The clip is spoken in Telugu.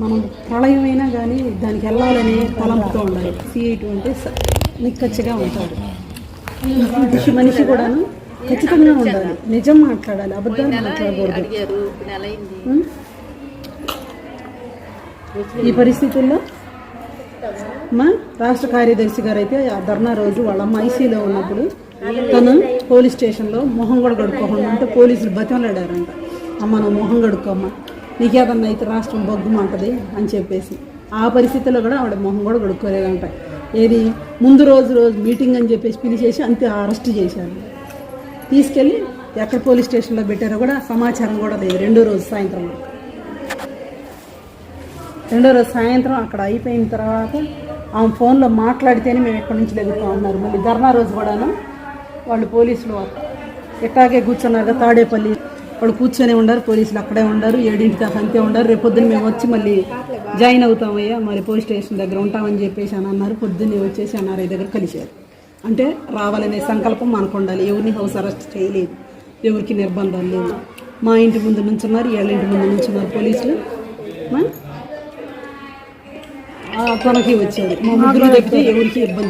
మనం ప్రళయమైనా కానీ దానికి వెళ్ళాలని తలంపుతో ఉండాలి. సీఈటు అంటే నిక్కచ్చిగా ఉంటాడు. మనిషి మనిషి కూడాను ఖచ్చితంగా ఉండాలి. నిజం మాట్లాడాలి. అబద్ధాలు మాట్లాడకూడదు? ఈ పరిస్థితుల్లో మా రాష్ట్ర కార్యదర్శి గారు అయితే ఆ ధర్నా రోజు వాళ్ళ అమ్మ ఐసీలో ఉన్నప్పుడు తను పోలీస్ స్టేషన్లో మొహం కూడా కడుక్కోకుండా అంటే పోలీసులు బతిమలాడారంట. అమ్మ నువ్వు మొహం కడుక్కోమ్మ. నీకేదన్నా అయితే రాష్ట్రం బొగ్గుమంటది అని చెప్పేసి. ఆ పరిస్థితిలో కూడా ఆవిడ మొహం కూడా కొడుక్కోలేదంట. ఏది? ముందు రోజు రోజు మీటింగ్ అని చెప్పేసి పిలిచేసి అంతే అరెస్ట్ చేశారు. తీసుకెళ్ళి ఎక్కడ పోలీస్ స్టేషన్లో పెట్టారో కూడా సమాచారం కూడా లేదు. రెండో రోజు సాయంత్రం. రెండో రోజు సాయంత్రం అక్కడ అయిపోయిన తర్వాత ఆమె ఫోన్లో మాట్లాడితేనే మేము ఎక్కడి నుంచి లెగుతాం అన్నారు మళ్ళీ ధర్నా రోజు కూడాను వాళ్ళు పోలీసులు ఎట్టాగే కూర్చున్నారు తాడేపల్లి వాళ్ళు కూర్చొని ఉండరు పోలీసులు అక్కడే ఉండరు ఏడింటి దాకా అంతే ఉండరు. రేపు పొద్దున్న మేము వచ్చి మళ్ళీ జాయిన్ అవుతామయ్యా మరి పోలీస్ స్టేషన్ దగ్గర ఉంటామని చెప్పేసి అని అన్నారు. పొద్దున్నే వచ్చేసి అన్నారు దగ్గర కలిశారు. అంటే రావాలనే సంకల్పం మనకు ఉండాలి. ఎవరిని హౌస్ అరెస్ట్ చేయలేదు. ఎవరికి నిర్బంధాలు లేవు. మా ఇంటి ముందు నుంచున్నారు వీళ్ళ ఇంటి ముందు నుంచున్నారు పోలీసులు. మా? ఆ, తనకి వచ్చారు. మా ముగ్గురు తప్పితే ఎవరికి ఇబ్బంది